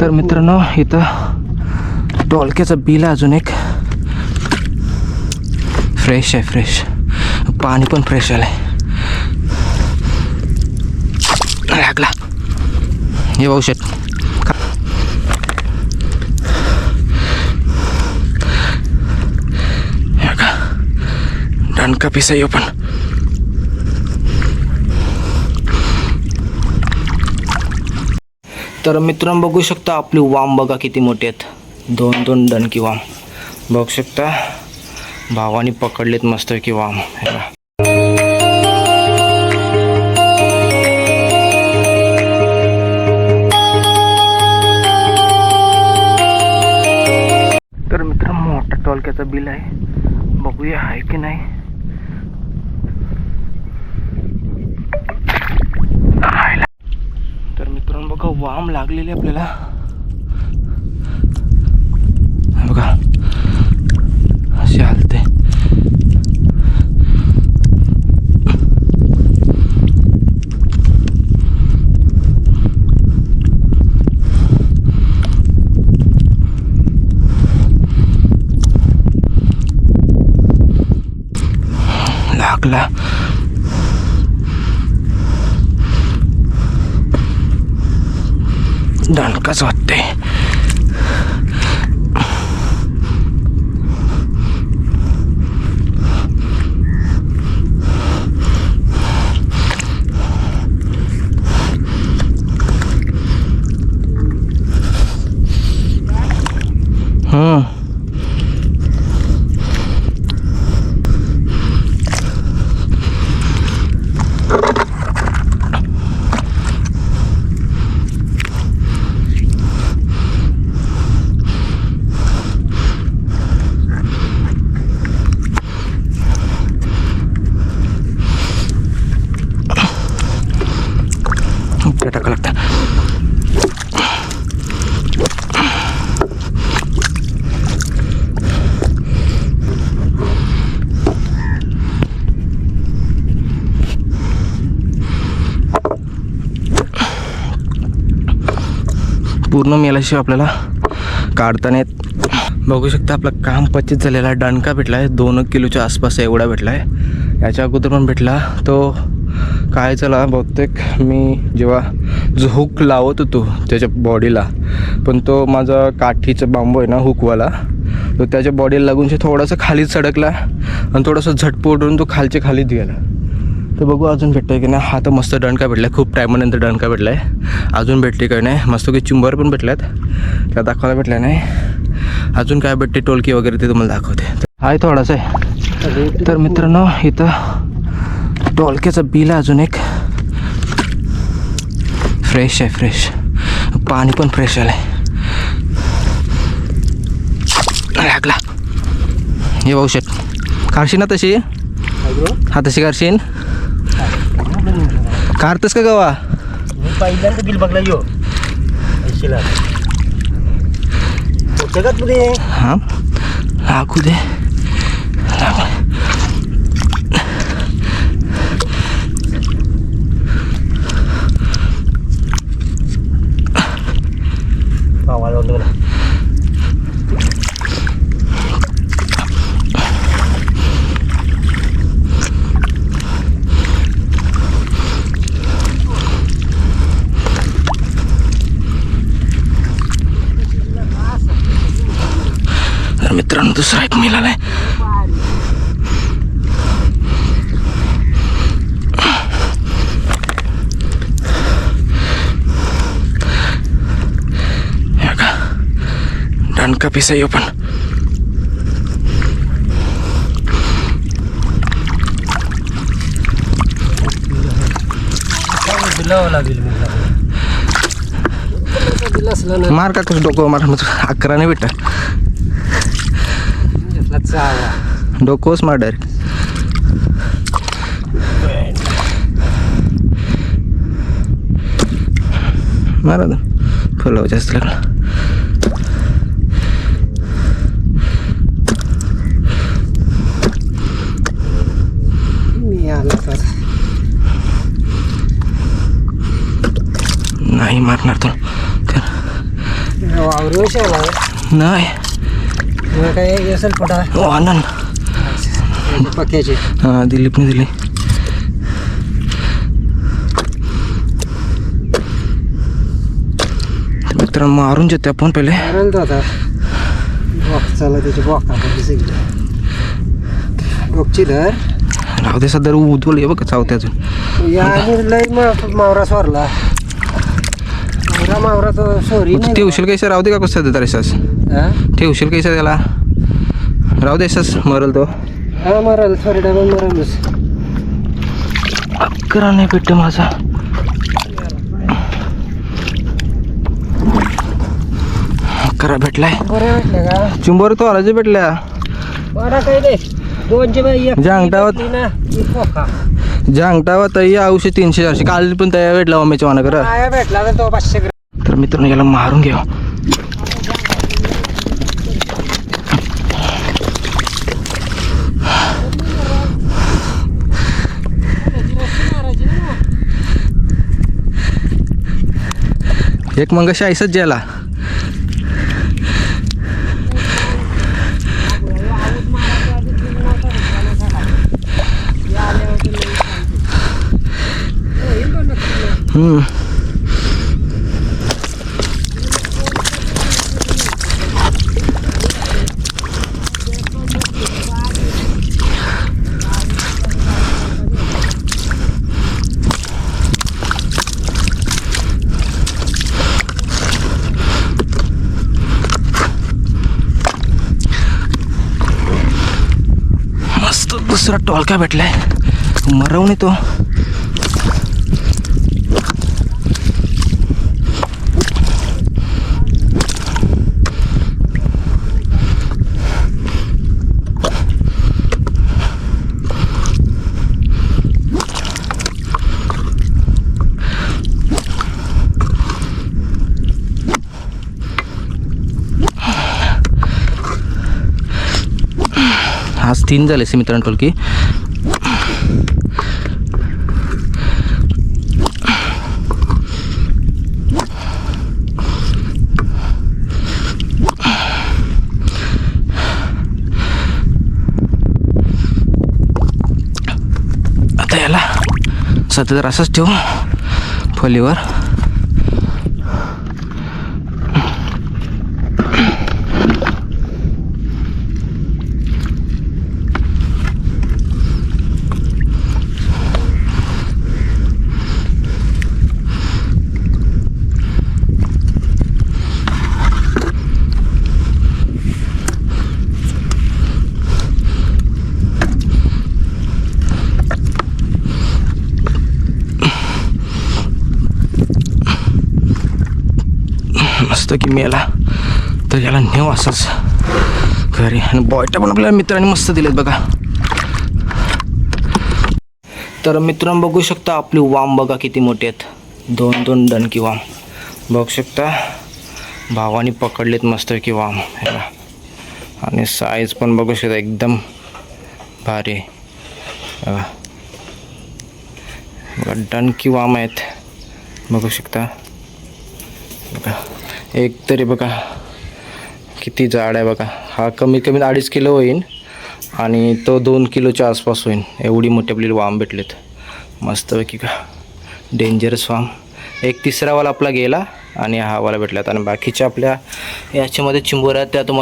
तर मित्रांनो इथं डोलक्याचं बिल अजून एक. फ्रेश आहे फ्रेश पाणी पण फ्रेश आलंय. लागला. हे औषध शेट पिसा येऊ पण. तर मित्रांनो बघू शकता आपली वाम बघा किती मोठी आहेत. दोन दोन डणकी वाम. बघू शकता भावाने पकडलेत मस्त की वाम तर मित्र मोठा टोलक्याचं बिल आहे. बघूया आहे की नाही आयला. तर मित्रांनो बघा वाम लागलेली आपल्याला. बघा. दणकाच वाटते हम्म पूर्ण मेल्याशिवाय आपल्याला काढताना येत बघू शकता आपलं काम पच्चीस झालेला आहे. डणका भेटला आहे दोन किलोच्या आसपास एवढा भेटला आहे याच्या अगोदर पण भेटला. तो काय चला बहुतेक मी जेव्हा जो हुक लावत होतो त्याच्या बॉडीला पण तो माझा काठीचा बांबू आहे ना हुकवाला तो त्याच्या बॉडीला लागून शे थोडासा खालीच सडकला आणि थोडासा झटपटून तो खालच्या खालीच गेला. तर बघू अजून भेटतंय की नाही. हा तर मस्त दणका भेटला खूप टायमानंतर दणका भेटला आहे अजून भेटते काय नाही. मस्त काही चुंबर पण भेटल्यात. त्या दाखवायला भेटल्या नाही. अजून काय भेटते? टोलकी वगैरे ते तुम्हाला दाखवते. आहे थोडासा आहे. तर मित्रांनो इथं डोलक्याचं बिल आहे अजून एक. फ्रेश आहे फ्रेश पाणी पण फ्रेश आलंय. लागला. हे भाऊ शेट काढशील ना तशी? हा तशी काढशील? काढतस का गवा? पहिल्यांदा बिल बघला यो ऐंशीला जगात मध्ये हा. लागू दे लागलं. आवाज वाटलं मला तर मित्रांनो दुसरा एक मिळालाय हे का दणका पिसा येऊ पण बिलावला बिल बिल बिल असलं ना मार का कसं डोकं मार मग अकरा नाही भेटा चावा. डोकोच मार डायरेक्ट मारा फुलाव जास्त लागला. नाही मारणार तो. नाही. काय असेल ओ आनंद पक्याचे हां दिलीपने दिली. तर मित्रांनो मारून जेते आपण पहिले. मारेल तो आता. बॉक्स चालला त्याची आपण धर. राहू दे सध्या उद्वल ये बघ चावते अजून. या लय मावरा सोरला. मावरा मावरा तो सोरी नाही ठेवशील कैसे राहू दे का कसं तर एसास हा? ठेवशील कैसे त्याला? राहू दे एसास मरल तो. हा मरल सॉरी डबल मरलच. अकरा नाही भेटते माझा. अकरा भेटलाय. बरं वाटलं का? चिंबर तो आला जे भेटल्या. बरं दोनशे बाई एक ना ती तई औषध तीनशे चारशे. काल पण तया भेटला मम्मीच्या वाना करा भेटला तर तो पाचशे तर मित्रांनो याला मारून घ्या एक मंगाशी आईसच ज्याला. हम्म मस्त दुसरा टॉलका भेटलाय. मरवणे तो तीन झाले असे मित्रांनो टोलकी. आता याला सध्या तर असंच ठेवू फलीवर मस्त की मेला. तर याला नेऊ असंच. घरी. आणि बॉयटा पण आपल्याला मित्रांनी मस्त दिलेत बघा. तर मित्रांनो बघू शकता आपली वाम बघा किती मोठी आहेत. दोन दोन डणकी वाम. बघू शकता. भावानी पकडलेत मस्त की वाम. ह्याला आणि साईज पण बघू शकता एकदम भारी आहे. बघा. बघा डणकी वाम आहेत. बघू शकता. बघा. एक तरी बघा किती जाड आहे बघा. हा कमी कमी अडीच किलो होईल आणि तो दोन किलोच्या आसपास होईल एवढी मोठी आपल्याला वाम भेटलेत. मस्तपैकी का डेंजरस वाम. एक तिसरावाला आपला गेला आणि हा वाला भेटलात आणि बाकीच्या आपल्या याच्यामध्ये चिंबोऱ्या त्या तुम्हाला